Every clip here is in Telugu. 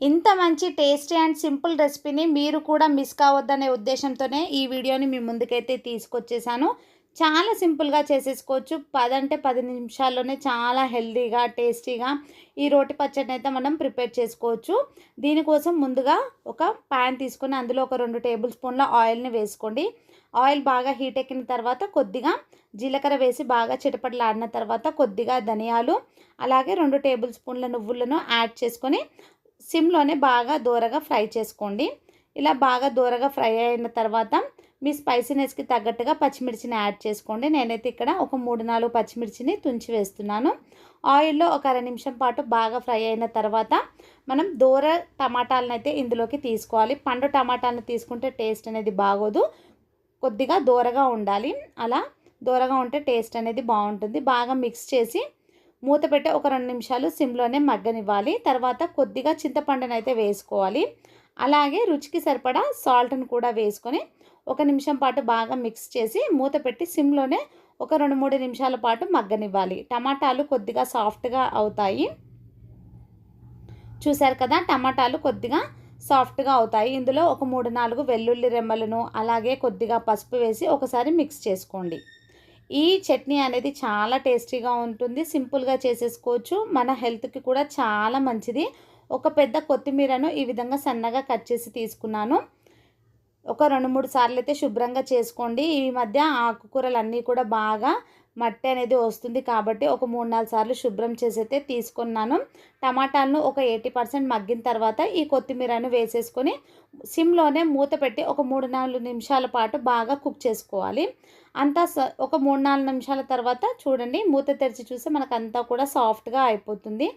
ఇంత మంచి టేస్టీ అండ్ సింపుల్ రెసిపీని మీరు కూడా మిస్ కావద్దనే ఉద్దేశంతోనే ఈ వీడియోని మీ ముందుకైతే తీసుకొచ్చేసాను. చాలా సింపుల్గా చేసేసుకోవచ్చు. పదంటే పది నిమిషాల్లోనే చాలా హెల్దీగా టేస్టీగా ఈ రోటి పచ్చడిని అయితే మనం ప్రిపేర్ చేసుకోవచ్చు. దీనికోసం ముందుగా ఒక ప్యాన్ తీసుకొని అందులో ఒక రెండు టేబుల్ స్పూన్ల ఆయిల్ని వేసుకోండి. ఆయిల్ బాగా హీట్ ఎక్కిన తర్వాత కొద్దిగా జీలకర్ర వేసి బాగా చిటపటలాడిన తర్వాత కొద్దిగా ధనియాలు అలాగే రెండు టేబుల్ స్పూన్ల నువ్వులను యాడ్ చేసుకొని సిమ్లోనే బాగా దూరగా ఫ్రై చేసుకోండి. ఇలా బాగా దూరగా ఫ్రై అయిన తర్వాత మీ స్పైసీనెస్కి తగ్గట్టుగా పచ్చిమిర్చిని యాడ్ చేసుకోండి. నేనైతే ఇక్కడ ఒక మూడు నాలుగు పచ్చిమిర్చిని తుంచి వేస్తున్నాను. ఆయిల్లో ఒక అర నిమిషం పాటు బాగా ఫ్రై అయిన తర్వాత మనం దూర టమాటాలను అయితే ఇందులోకి తీసుకోవాలి. పండు టమాటాలను తీసుకుంటే టేస్ట్ అనేది బాగోదు. కొద్దిగా దూరగా ఉండాలి. అలా దూరగా ఉంటే టేస్ట్ అనేది బాగుంటుంది. బాగా మిక్స్ చేసి మూత పెట్టి ఒక రెండు నిమిషాలు సిమ్లోనే మగ్గనివ్వాలి. తర్వాత కొద్దిగా చింతపండును అయితే వేసుకోవాలి. అలాగే రుచికి సరిపడా సాల్ట్ను కూడా వేసుకొని ఒక నిమిషం పాటు బాగా మిక్స్ చేసి మూత పెట్టి సిమ్లోనే ఒక రెండు మూడు నిమిషాల పాటు మగ్గనివ్వాలి. టమాటాలు కొద్దిగా సాఫ్ట్గా అవుతాయి. చూశారు కదా టమాటాలు కొద్దిగా సాఫ్ట్గా అవుతాయి. ఇందులో ఒక మూడు నాలుగు వెల్లుల్లి రెమ్మలను అలాగే కొద్దిగా పసుపు వేసి ఒకసారి మిక్స్ చేసుకోండి. ఈ చట్నీ అనేది చాలా టేస్టీగా ఉంటుంది సింపుల్గా చేసేసుకోవచ్చు. మన హెల్త్కి కూడా చాలా మంచిది. ఒక పెద్ద కొత్తిమీరను ఈ విధంగా సన్నగా కట్ చేసి తీసుకున్నాను. ఒక రెండు మూడు సార్లు అయితే శుభ్రంగా చేసుకోండి. ఈ మధ్య ఆకుకూరలు అన్నీ కూడా బాగా మట్టి అనేది వస్తుంది కాబట్టి ఒక మూడు నాలుగు సార్లు శుభ్రం చేసి అయితే తీసుకున్నాను. టమాటాలను ఒక ఎయిటీ పర్సెంట్ మగ్గిన తర్వాత ఈ కొత్తిమీరను వేసేసుకొని సిమ్లోనే మూత పెట్టి ఒక మూడు నాలుగు నిమిషాల పాటు బాగా కుక్ చేసుకోవాలి. అంతా ఒక మూడు నాలుగు నిమిషాల తర్వాత చూడండి మూత తెరిచి చూస్తే మనకంతా కూడా సాఫ్ట్గా అయిపోతుంది.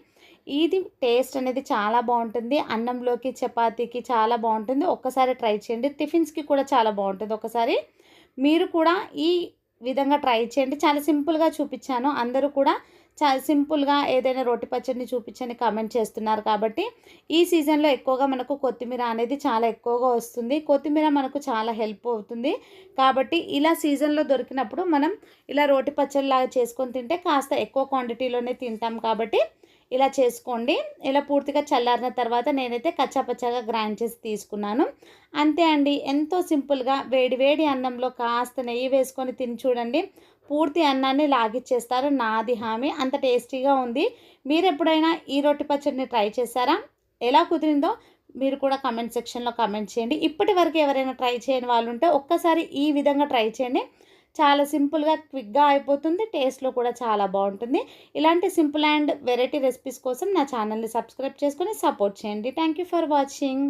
ఇది టేస్ట్ అనేది చాలా బాగుంటుంది. అన్నంలోకి చపాతీకి చాలా బాగుంటుంది. ఒక్కసారి ట్రై చేయండి. టిఫిన్స్కి కూడా చాలా బాగుంటుంది. ఒకసారి మీరు కూడా ఈ విధంగా ట్రై చేయండి. చాలా సింపుల్గా చూపించాను. అందరూ కూడా చాలా సింపుల్గా ఏదైనా రోటి పచ్చడిని చూపించని కామెంట్ చేస్తున్నారు కాబట్టి. ఈ సీజన్లో ఎక్కువగా మనకు కొత్తిమీర అనేది చాలా ఎక్కువగా వస్తుంది. కొత్తిమీర మనకు చాలా హెల్ప్ అవుతుంది. కాబట్టి ఇలా సీజన్లో దొరికినప్పుడు మనం ఇలా రోటి పచ్చడిలాగా చేసుకొని తింటే కాస్త ఎక్కువ క్వాంటిటీలోనే తింటాం కాబట్టి ఇలా చేసుకోండి. ఇలా పూర్తిగా చల్లారిన తర్వాత నేనైతే కచ్చాపచ్చాగా గ్రైండ్ చేసి తీసుకున్నాను. అంతే అండి. ఎంతో సింపుల్గా వేడి వేడి అన్నంలో కాస్త నెయ్యి వేసుకొని తిని చూడండి. పూర్తి అన్నాన్ని లాగిచ్చేస్తారు. నాది హామీ. అంత టేస్టీగా ఉంది. మీరు ఎప్పుడైనా ఈ రొట్టి పచ్చడిని ట్రై చేశారా? ఎలా కుదిరిందో మీరు కూడా కమెంట్ సెక్షన్లో కమెంట్ చేయండి. ఇప్పటి వరకు ఎవరైనా ట్రై చేయని వాళ్ళు ఉంటే ఒక్కసారి ఈ విధంగా ట్రై చేయండి. చాలా సింపుల్గా క్విక్గా అయిపోతుంది టేస్ట్లో కూడా చాలా బాగుంటుంది. ఇలాంటి సింపుల్ అండ్ వెరైటీ రెసిపీస్ కోసం నా ఛానల్ని సబ్స్క్రైబ్ చేసుకొని సపోర్ట్ చేయండి. Thank for watching.